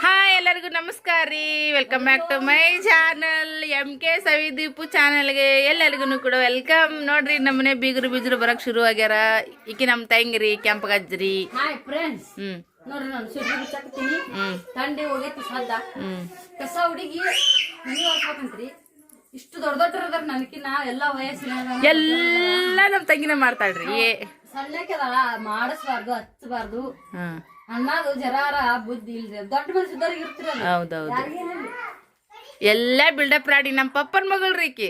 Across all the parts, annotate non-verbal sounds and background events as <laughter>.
Hi ಎಲ್ಲರಿಗೂ ನಮಸ್ಕಾರ ರೀ. Welcome back to my channel M K Savideepu ಚಾನಲ್ಗೆ ಎಲ್ಲರಿಗೂ ಕೂಡ ವೆಲ್ಕಮ್ ನೋಡ್ರಿ ನಮ್ಮನೆ ಬೀಗರು ಬೀಜರು ಬರಕ್ ಶುರು ಆಗ್ಯಾರ. ಈಕಿ ನಮ್ಮ ತಂಗಿರಿ ಕೆಂಪ ಗಜ್ರಿ ಹಾಯ್ ಫ್ರೆಂಡ್ಸ್ ಹ್ಮ್. ನೋಡ್ರಿ ನಾನು ಸುದ್ದಿ ಬಿಚ್ಚಾಕತ್ತೀನಿ ಹ್ಮ್. ತಂಡಿ ಹೋಗೈತಿ ಸದ್ದ. ಹ್ಮ್. ಕಸ ಹುಡುಗಿ ಮನಿ ಹೊರ್ಸ್ಬೇಕಂತ್ರಿ ಇಷ್ಟು ದೊಡ್ಡ ದೊಡ್ಡ ನನಕಿನ ಎಲ್ಲ ವಯಸ್ಸಿನ ಎಲ್ಲ ನಮ್ಮ ತಂಗಿನ ಮಾಡ್ತಾಳ್ರಿ. ಮಾಡಿಸ್ಬಾರ್ದು ಹಚ್ಚಬಾರ್ದು. ಹ್ಮ್. ಅನ್ನೋದು ಜರಾರ ಬುದ್ಧಿ ಇಲ್ರಿ. ದೊಡ್ಡ ಮನುಷ್ಯದವ್ರಿಗೆ ಇರ್ತಿರಲ್ಲ. ಹೌದೌದು. ಎಲ್ಲ ಬಿಲ್ಡಪ್ ರಾಡಿ ನಮ್ಮ ಪಪ್ಪನ ಮಗಳ್ರಿ ಈಕಿ.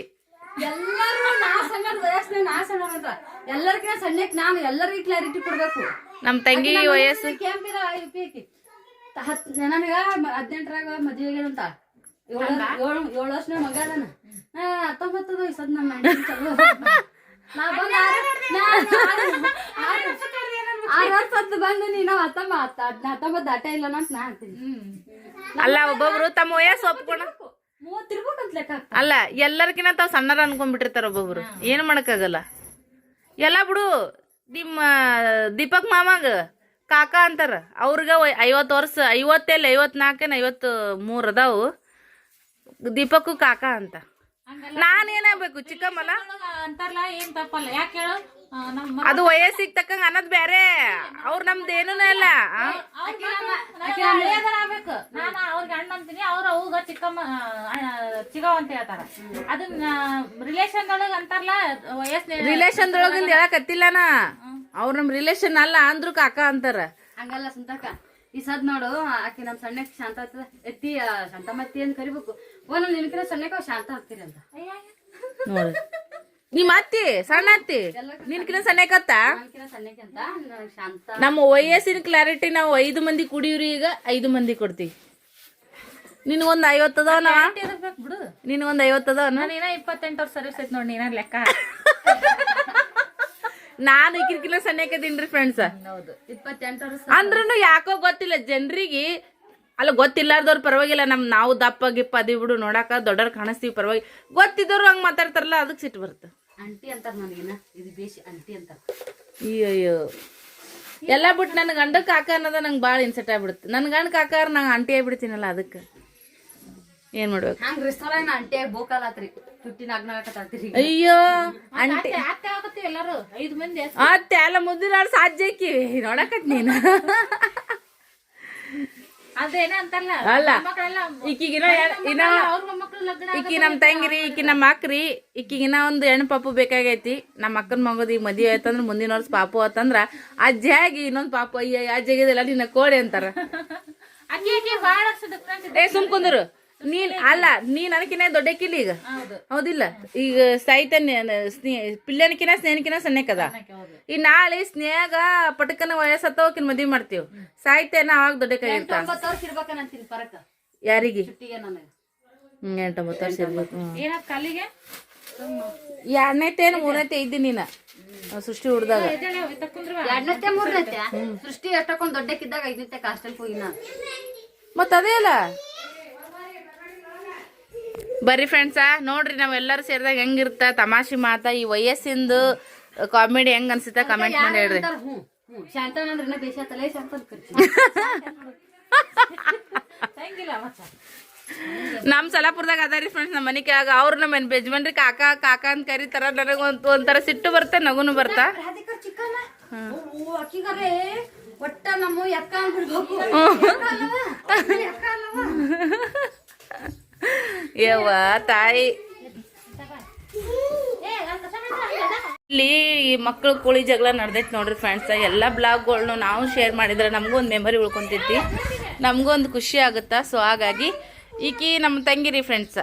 ಎಲ್ಲರೂ ನಾ ಸಣ್ಣ ವಯಸ್ಸಿನ ನಾ ಸಣ್ಣ ಅಂತ. ಎಲ್ಲರಿಗಿನ ಸಣ್ಣಕ್ಕೆ ನಾನು ಎಲ್ಲರಿಗೂ ಕ್ಲಾರಿಟಿ ಕೊಡ್ಬೇಕು. ನಮ್ಮ ತಂಗಿ ವಯಸ್ಸು. ಕೆಂಪಿದ ಹತ್ತು ನನಗ ಹದಿನೆಂಟರಾಗ ಮದ್ವೆ ಆಗ್ಯದಂತ ಏಳು ಏಳು ವರ್ಷನ ಮಗ ಅದಾನ. ಹತ್ತೊಂಬತ್ತು ವಯಸ್ಸದ ನಮ್ಮ <laughs> ನಾ ಬಂದ ಆರು ವರ್ಷ ಹತ್ತು ಬಂದು ನೀನು ಹತ್ತೊಂಬ ಹತ್ತೊಂಬತ್ತು ದಾಟ ಇಲ್ಲ ಅಂತ ನಾ ಅಂತೀನಿ. ಅಲ್ಲ ಒಬ್ಬೊಬ್ರು ತಮ್ಮ ವಯಸ್ಸು ಒಪ್ಕೊಂಡ ಮೂವತ್ತು ಲೆಕ್ಕ. ಅಲ್ಲ ಎಲ್ಲರ್ಕಿನ್ನ ತಾವ್ ಸಣ್ಣರ ಅನ್ಕೊಂಡ್ಬಿಟ್ಟಿರ್ತಾರ ಒಬ್ಬೊಬ್ರು. ಏನು ಮಾಡಕ್ಕಾಗಲ್ಲ. ಎಲ್ಲ ಬಿಡು ನಿಮ್ಮ ದೀಪಕ್ ಮಾಮಾಗ ಕಾಕ ಅಂತಾರ. ಅವ್ರಿಗೆ ಐವತ್ತು ವರ್ಷ ಐವತ್ತೆಲ್ಲ ಐವತ್ನಾಲ್ಕೇನ ಐವತ್ತು ಮೂರು ಅದಾವು. ದೀಪಕ್ಕು ಕಾಕ ಅಂತ. ನಾನೇನಾಗ್ಬೇಕು ಚಿಕ್ಕಮ್ಮಲ್ಲ ಅಂತಾರಲ್ಲ ಏನ್ ತಪ್ಪಲ್ಲ. ಯಾಕೆ ಹೇಳು? ಅದು ವಯಸ್ಸಿಗೆ ತಕ್ಕಂಗ ಅನ್ನೋದ್ ಬೇರೆ ಅವ್ರ ನಮ್ದು ಏನೂ ಇಲ್ಲ. ನಾನು ಅವ್ರಿಗೆ ಅಣ್ಣ ಅಂತೀನಿ ಅವ್ರ ಅವ್ಗ ಚಿಕ್ಕಮ್ಮ ಆ, ಅಂತ ಹೇಳ್ತಾರ. ಅದನ್ನ ರಿಲೇಶನ್ ಒಳಗ ಅಂತಾರಲ್ಲ ವಯಸ್ಸಿನ ರಿಲೇಶನ್ ದೊಳಗಿಂದ ಹೇಳಕತ್ತಿಲ್ಲನ ಅವ್ರ ನಮ್ ರಿಲೇಶನ್ ಅಲ್ಲ ಅಂದ್ರು ಕಾಕ ಅಂತಾರ. ಹಂಗಲ್ಲ ಸುಂದಕ ಈ ಸದ್ ನೋಡು ಆಕಿ ನಮ್ ಸಣ್ಣಕ್ ಶಾಂತ ಆಗ್ತದ. ಎತ್ತಿ ಶಾಂತಮತ್ತಿ ಅಂತ ಕರಿಬೇಕು? ಓ ನಮ್ ನಿನ್ಕಿನ ಸಣ್ಣಕ್ಕೆ ಶಾಂತ ಆಗ್ತೀರಿ ಅಂತ. ನೋಡು. ನಿಮ್ಮ ಅತ್ತಿ ಸಣ್ಣ ಅತ್ತಿ? ನಿನ್ಕಿನ ಸಣ್ಣಕತ್ತ ನಮ್ಮ ವಯಸ್ಸಿನ ಕ್ಲಾರಿಟಿ ನಾವು ಐದು ಮಂದಿ ಕುಡಿಯುರಿ ಈಗ ಐದು ಮಂದಿ ಕೊಡ್ತೀವಿ. ನಿನಗೊಂದ್ ಐವತ್ತದವನ ನಿನಗೊಂದ್ ಐವತ್ತದವನ ನಾನು ಇಪ್ಪತ್ತೆಂಟು ವರ್ಷ ಸರ್ವಿಸ್ ಐತಿ ನೋಡಿ ನೀನ ಲೆಕ್ಕ. ನಾನು ಈಕಿನ ಸಣ್ಣಕದೀನ್ರಿ ಫ್ರೆಂಡ್ಸ್ ಅಂದ್ರೂ ಯಾಕೋ ಗೊತ್ತಿಲ್ಲ ಜನರಿಗೆ ಅಲ್ಲ ಗೊತ್ತಿಲ್ಲಾರ್ದವ್ರು ಪರವಾಗಿಲ್ಲ. ನಮ್ ನಾವು ದಪ್ಪ ಗಿಪ್ಪ ಅದಿ ಬಿಡು ನೋಡಾಕ ದೊಡ್ಡವ್ರು ಕಾಣಿಸ್ತೀವಿ ಪರವಾಗಿ. ಗೊತ್ತಿದ್ದವ್ರು ಹಂಗೆ ಮಾತಾಡ್ತಾರಲ್ಲ ಅದಕ್ಕೆ ಸಿಟ್ಟು ಬರುತ್ತೆ. ಅಂಟಿ ಅಂತಾರ ಅಂತ ಇದು ಬೇಸಿ ಅಂಟಿ ಅಂತಾರ. ಅಯ್ಯೋ ಎಲ್ಲ ಬಿಟ್ಟು ನನ್ನ ಗಂಡ ಕಾಕ ಅನ್ನೋದ ನಂಗೆ ಭಾಳ ಇನ್ಸೆಟ್ ಆಗ್ಬಿಡುತ್ತೆ. ನನ್ನ ಗಂಡ ಕಾಕಾರ ನಂಗೆ ಆಂಟಿ ಆಗ್ಬಿಡ್ತೀನಲ್ಲ ಅದಕ್ಕೆ. ಏನು ಮಾಡ್ಬೇಕು? ಹಂಗ ರೆಸ್ಟೋರೆಂಟ್ ಅಂಟಿ ಬೋಕಲಾತ್ರಿ ತುಟ್ಟಿ ನಾಗ್ನಾಗತ್ತಾತ್ರಿ ಅಯ್ಯೋ ಆಂಟಿ ಅತ್ತೆ ಆಗತ್ತೀವಿ ಎಲ್ಲಾರು? ಐದು ಮಂದಿ ಅತ್ತೆ ಎಲ್ಲ ಮುದ್ದಿನ ಸಾಧ್ಯ ಆಕಿ. ನೋಡಕತ್ ನೀನು. ಅಲ್ಲ. ಈಕಿಗಿನ ಇನ್ನ ಈಕಿ ನಮ್ಮ ತಂಗಿರಿ ಈಕಿ ನಮ್ಮ ಅಕ್ರಿ ಈಕಿಗಿನ ಒಂದು ಹೆಣ್ಣು ಪಾಪು ಬೇಕಾಗೈತಿ. ನಮ್ಮ ಅಕ್ಕನ ಮಗದ ಈಗ ಮದುವೆ ಆಯ್ತಂದ್ರ ಮುಂದಿನ ವರ್ಷ ಪಾಪು ಆತಂದ್ರ ಅಜ್ಜಿ ಆಗಿ ಇನ್ನೊಂದು ಪಾಪು ಅಯ್ಯ ಅಜ್ಜಿ ಆಗಿದಿಲ್ಲ ನಿನ್ನ ಕೋಳಿ ಅಂತಾರ. <laughs> ಏ ಸುಮ್ ಕುಂದ್ರು ನೀನ್ ಅಲ್ಲ ನೀ ದೊಡ್ಡ ದೊಡ್ಡಕ್ಕಿಲ್ಲ ಈಗ? ಹೌದು. ಹೌದಿಲ್ಲ? ಈಗ ಸಾಹಿತ್ಯ ಪಿಲ್ಲನಕಿನ ಸ್ನೇಹಕಿನ ಸಣ್ಣಕದ ಈ ನಾಳೆ ಸ್ನೇಹಗ ಪಟಕನ ವಯಸ್ಸತ್ತವಕಿನ ಮದ್ವಿ ಮಾಡ್ತೀವಿ. ಸಾಹಿತ್ಯ ಅವಾಗ ದೊಡ್ಡ ಕೈ ವರ್ಷ ಇರ್ಬೇಕಂತೀನಿ ಪರಕ. ಯಾರಿಗೆ? ಹ್ಮ್ ಎಂಟೊಂಬತ್ತು ವರ್ಷ ಇರ್ಬೇಕು ಕಾಲಿಗೆ ಎರಡನೇತೆ ಏನು ಮೂರನೇತೆ ಇದ್ದಿ ನೀನ? ಸೃಷ್ಟಿ ಹುಡ್ದಾಗ. ಎರಡನೇತೆ ಮೂರನೇತೆ? ಸೃಷ್ಟಿ ಅಷ್ಟಕ್ಕೊಂದು ದೊಡ್ಡಕ್ಕಿದ್ದಾಗ ಐದನೇತೆ ಕಾಸ್ಟಲ್ ಹೋಗಿನ ಮತ್ತದೇ ಮತ್ತ ಅದೇ ಅಲ್ಲ? ಬರ್ರಿ ಫ್ರೆಂಡ್ಸ ನೋಡ್ರಿ ನಾವೆಲ್ಲರೂ ಸೇರಿದಾಗ ಹೆಂಗಿರ್ತ ತಮಾಷೆ ಮಾತಾ ಈ ವಯಸ್ಸಿಂದು ಕಾಮಿಡಿ ಹೆಂಗ್ ಅನ್ಸುತ್ತ ಕಮೆಂಟ್ ಮಾಡಿ ಹೇಳ್ರಿ. ನಮ್ ಸಲಾಪುರದಾಗ ಅದಾರಿ ಫ್ರೆಂಡ್ಸ್ ನಮ್ಮ ಮನೆ ಕೆಳಗ. ಅವ್ರು ನಮ್ಮ ಯಜಮಾನ್ರಿ ಕಾಕ ಕಾಕ ಅಂತ ಕರಿತಾರ ನನಗ ಒಂದ್ ಒಂಥರ ಸಿಟ್ಟು ಬರ್ತಾ ನಗುನು ಬರ್ತಾ. ಒಟ್ಟ ನಮ್ಮ ಯವ್ವ ತಾಯಿ. ಇಲ್ಲಿ ಈ ಮಕ್ಕಳು ಕೋಳಿ ಜಗಳ ನಡ್ದೈತಿ ನೋಡ್ರಿ ಫ್ರೆಂಡ್ಸ್ ಎಲ್ಲ ಬ್ಲಾಗ್ಗಳ್ನು ನಾವು ಶೇರ್ ಮಾಡಿದ್ರೆ ನಮಗೂ ಒಂದು ಮೆಮೊರಿ ಉಳ್ಕೊಂತೈತಿ. ನಮಗೂ ಒಂದು ಖುಷಿ ಆಗುತ್ತಾ? ಸೊ ಹಾಗಾಗಿ ಈಕಿ ನಮ್ಮ ತಂಗಿರಿ ಫ್ರೆಂಡ್ಸ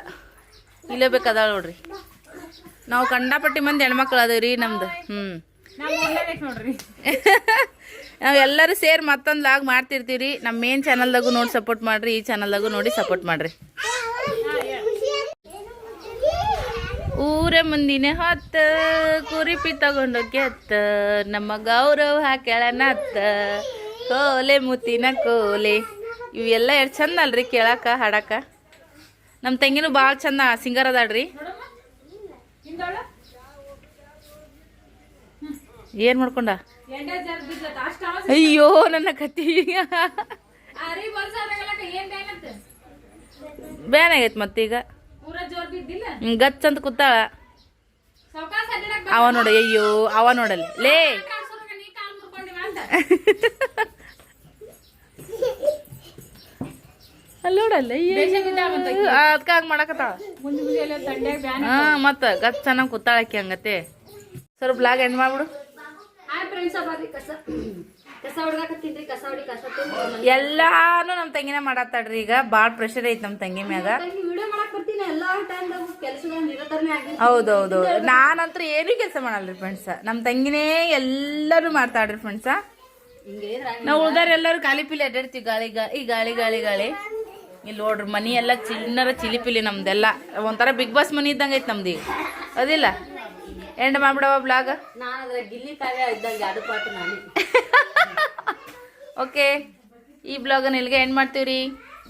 ಇಲ್ಲೇ ಬೇಕಾದ ನೋಡ್ರಿ. ನಾವು ಕಂಡಾಪಟ್ಟಿ ಮಂದಿ ಹೆಣ್ಮಕ್ಳು ಅದೇವ್ರಿ ನಮ್ದು. ಹ್ಞೂ ನಾವು ನೋಡ್ರಿ. <laughs> ನಾವು ಎಲ್ಲರೂ ಸೇರಿ ಮತ್ತೊಂದು ಲಾಗ್ ಮಾಡ್ತಿರ್ತೀವಿ ನಮ್ಮ ಮೇನ್ ಚಾನಲ್ದಾಗೂ ನೋಡಿ ಸಪೋರ್ಟ್ ಮಾಡ್ರಿ ಈ ಚಾನಲ್ದಾಗೂ ನೋಡಿ ಸಪೋರ್ಟ್ ಮಾಡ್ರಿ. ಊರ ಮುಂದಿನ ಹೊತ್ತ ಕುರಿಪಿ ತಗೊಂಡು ಅತ್ತ ನಮ್ಮ ಗೌರವ ಹಾಕ್ಯಾಳ ನತ್ತ ಕೋಲೆ ಮುತ್ತಿನ ಕೋಲೆ. ಇವೆಲ್ಲ ಎಷ್ಟು ಚಂದ ಅಲ್ರಿ ಕೇಳಾಕ ಹಾಡಾಕ. ನಮ್ಮ ತಂಗಿನೂ ಭಾಳ ಚಂದ ಸಿಂಗರ್ ಅದಾಳ್ರಿ. ಏನ್ ಏನು ಮಾಡ್ಕೊಂಡ? ಅಯ್ಯೋ ನನ್ನ ಕತ್ತಿ. ಬೇನಾಗೈತ್ ಮತ್ತೀಗ ಗಚ್ ಅಂತ ಕೂತಾಳ ಅವ ನೋಡ ಅಯ್ಯೋ ಅವ ನೋಡಲ್ಲ. ಲೇ. ಕಾಲ್ಸೋರ್ಗ ನೀ ಕಾಲ್ ಮುರ್ಕೊಂಡಿವ ಅಂತ. <laughs> ಅಲ್ಲಿ ನೋಡಲ್ಲ ಬೇಷ ಬಿದ್ದಾಳಂತ ಆಕಿ. ಅದಕ್ಕೆ ಹಂಗೆ ಮಾಡಕತ್ತಾಳ. ಹಾ ಮತ್ತ ಗಚ್ ಚೆನ್ನಾಗಿ ಕೂತಾಳಕ್ಕೆ ಹಂಗತೆ ಸ್ವಲ್ಪ ಬ್ಲಾಗ್ ಎಂಡ್ ಮಾಡ್ಬಿಡು. ಎಲ್ಲಾನು ನಮ್ ತಂಗಿನ ಮಾಡತ್ತಾಡ್ರಿ ಈಗ. ಬಾಳ್ ಪ್ರೆಷರ್ ಐತಿ ನಮ್ ತಂಗಿ ಮ್ಯಾಗ. ಹೌದೌದು. ನಾನಂತ್ರ ಏನು ಕೆಲಸ ಮಾಡಲ್ರಿ ಫ್ರೆಂಡ್ಸ ನಮ್ ತಂಗಿನೇ ಎಲ್ಲರೂ ಮಾಡ್ತಾಳ್ರಿ ಫ್ರೆಂಡ್ಸ ನಾವು ಉಳ್ದಾರ ಎಲ್ಲರೂ ಖಾಲಿ ಪಿಲಿ ಅಡ್ಡಾಡ್ತೀವಿ ಗಾಳಿ ಗಾಳಿ ಗಾಳಿ ಗಾಳಿ ಗಾಳಿ. ಇಲ್ಲಿ ನೋಡ್ರಿ ಮನಿ ಎಲ್ಲ ಚಿನ್ನರ ಚಿಲಿಪಿಲಿ ನಮ್ದೆಲ್ಲ. ಒಂಥರ ಬಿಗ್ ಬಾಸ್ ಮನಿ ಇದ್ದಂಗೆ ಐತ್ ನಮ್ದು ಈಗ. ಅದಿಲ್ಲ? ಎಂಡ್ ಮಾಡ್ಬಿಡವ ಬ್ಲಾಗ್ ನಾನು ಅದ್ರ ಗಿಲ್ಲಿ ಕಾವ್ಯ ಇದ್ದಾಗ ಎರಡು ಪಾಟು ಓಕೆ ಈ ಬ್ಲಾಗನ್ನ ಇಲ್ಲಿಗೆ ಎಂಡ್ ಮಾಡ್ತೀವ್ರಿ.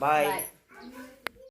ಬಾಯ್